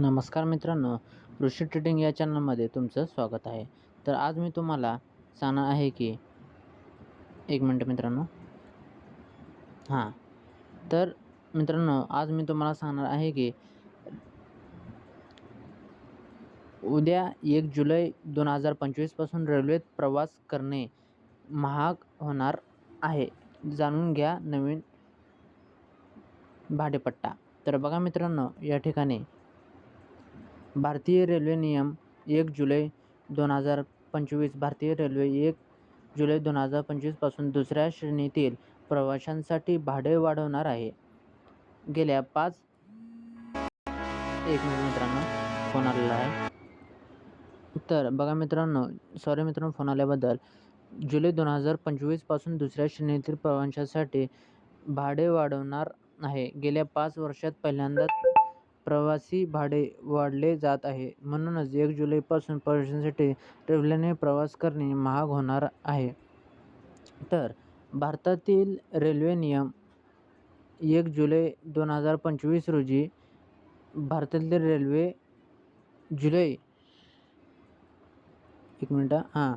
नमस्कार मित्रांनो ऋषी ट्रेडिंग या चॅनलमध्ये तुमचं स्वागत आहे. तर आज मी तुम्हाला सांगणार आहे की एक मिनटं मित्रांनो. हां. तर मित्रांनो आज मी तुम्हाला सांगणार आहे की उद्या एक जुलै दोन हजार पंचवीसपासून रेल्वेत प्रवास करणे महाग होणार आहे. जाणून घ्या नवीन भाडेपट्टा. तर बघा मित्रांनो या ठिकाणी भारतीय रेल्वे नियम एक जुलै दोन हजार पंचवीस भारतीय रेल्वे एक जुलै दोन हजार पंचवीसपासून दुसऱ्या श्रेणीतील प्रवाशांसाठी भाडे वाढवणार आहे. गेल्या पाच एक मिनिट मित्रांनो फोन आलेला आहे. तर बघा मित्रांनो सॉरी मित्रांनो फोन आल्याबद्दल. जुलै दोन हजार पंचवीसपासून दुसऱ्या श्रेणीतील प्रवाशांसाठी भाडे वाढवणार आहे. गेल्या पाच वर्षात पहिल्यांदाच प्रवासी भाडे वाढले जात आहे. म्हणूनच एक जुलैपासून प्रवाशांसाठी रेल्वेने प्रवास करणे महाग होणार आहे. तर भारतातील रेल्वे नियम एक जुलै दोन हजार पंचवीस रोजी भारतातील रेल्वे जुलै एक मिनटं हां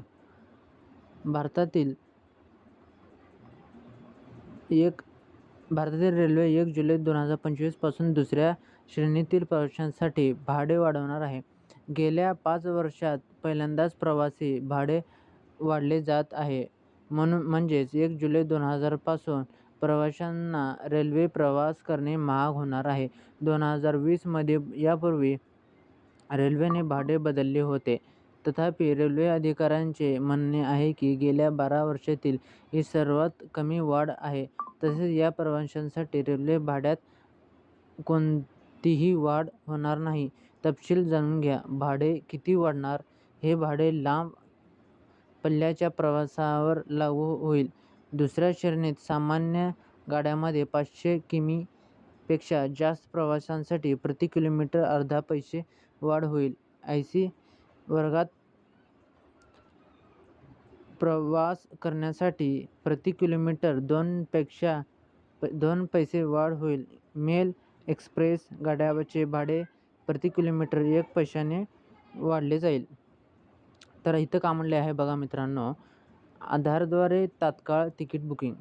भारतातील एक भारतातील रेल्वे एक जुलै दोन हजार पंचवीसपासून दुसऱ्या श्रेणीतील प्रवाशांसाठी भाडे वाढवणार आहे. गेल्या पाच वर्षात पहिल्यांदाच प्रवासी भाडे वाढले जात आहे. म्हणून म्हणजेच एक जुलै दोन हजारपासून प्रवाशांना रेल्वे प्रवास करणे महाग होणार आहे. दोन हजार वीसमध्ये यापूर्वी रेल्वेने भाडे बदलले होते. तथापि रेल्वे अधिकाऱ्यांचे म्हणणे आहे की गेल्या बारा वर्षातील ही सर्वात कमी वाढ आहे. तसेच या प्रवाशांसाठी रेल्वे भाड्यात कोणतीही वाढ होणार नाही. तपशील जाणून घ्या. भाडे किती वाढणार? हे भाडे लांब पल्ल्याच्या प्रवासावर लागू होईल. दुसऱ्या श्रेणीत सामान्य गाड्यांमध्ये पाचशे किमीपेक्षा जास्त प्रवाशांसाठी प्रति किलोमीटर अर्धा पैसे वाढ होईल. आय सी वर्गात प्रवास करण्यासाठी प्रति किलोमीटर दोनपेक्षा दोन पैसे वाढ होईल. मेल एक्सप्रेस गाड्याचे भाडे प्रति किलोमीटर एक पैशाने वाढले जाईल. तर इथं का म्हणले आहे बघा मित्रांनो आधारद्वारे तात्काळ तिकीट बुकिंग.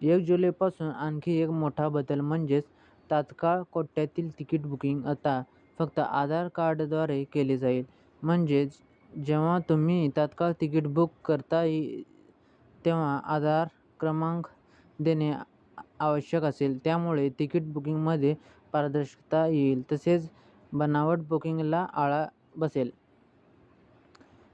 एक जुलैपासून आणखी एक मोठा बदल म्हणजेच तात्काळ कोट्यातील तिकीट बुकिंग आता फक्त आधार कार्डद्वारे केले जाईल. म्हणजेच जेव्हा तुम्ही तात्काळ तिकीट बुक करता तेव्हा आधार क्रमांक देणे आवश्यक असेल. त्यामुळे तिकीट बुकिंगमध्ये पारदर्शकता येईल तसेच बनावट बुकिंगला आळा बसेल.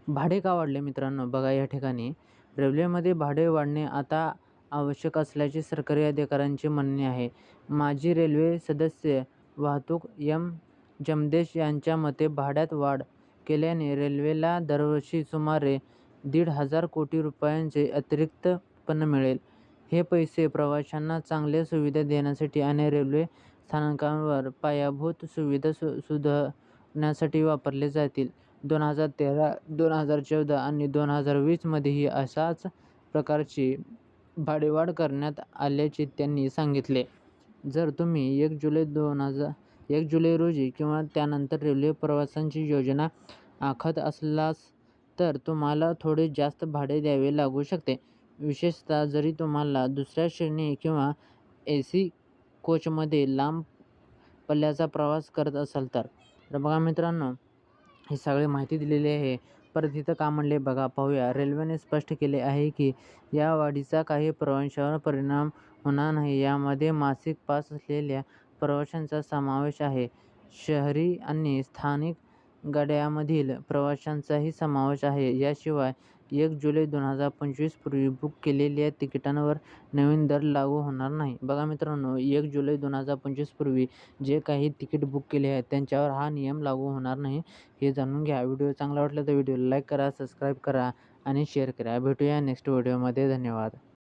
भाडे का वाढले मित्रांनो बघा या ठिकाणी. रेल्वेमध्ये भाडे वाढणे आता आवश्यक असल्याचे सरकारी अधिकाऱ्यांचे म्हणणे आहे. माजी रेल्वे सदस्य वाहतूक एम. जमदेश यांच्या मते भाड्यात वाढ केल्याने रेल्वेला दरवर्षी सुमारे दीड हजार कोटी रुपयांचे अतिरिक्त उत्पन्न मिळेल. हे पैसे प्रवाशांना चांगल्या सुविधा देण्यासाठी आणि रेल्वे स्थानकांवर पायाभूत सुविधा सु सुधारण्यासाठी वापरले जातील. दोन हजार तेरा दोन हजार चौदा आणि दोन हजार वीसमध्येही अशाच प्रकारची भाडेवाढ करण्यात आल्याचे त्यांनी सांगितले. जर तुम्ही एक जुलै दोन हजार एक जुलै रोजी किंवा त्यानंतर रेल्वे प्रवासांची योजना आखत असलास तर तुम्हाला थोडे जास्त भाडे द्यावे लागू शकते. विशेषतः जरी तुम्हाला दुसऱ्या श्रेणी किंवा ए सी कोचमध्ये लांब पल्ल्याचा प्रवास करत असाल तर. तर बघा मित्रांनो ही सगळी माहिती दिलेली आहे. परत इथं का म्हणले बघा पाहूया. रेल्वेने स्पष्ट केले आहे की या वाढीचा काही प्रवाशांवर परिणाम होणार नाही. यामध्ये मासिक पास असलेल्या प्रवाशांचा समावेश आहे. शहरी आणि स्थानिक गाड्यांमधील प्रवाशांचाही समावेश आहे. याशिवाय एक जुलै दोन हजार पंचवीस पूर्वी बुक केलेल्या तिकिटांवर नवीन दर लागू होणार नाही. बघा मित्रांनो एक जुलै दोन हजार पंचवीस पूर्वी जे काही तिकीट बुक केले आहे त्यांच्यावर हा नियम लागू होणार नाही हे जाणून घ्या. व्हिडिओ चांगला वाटला तर व्हिडिओ लाईक करा सबस्क्राईब करा आणि शेअर करा. भेटूया नेक्स्ट व्हिडिओमध्ये. धन्यवाद.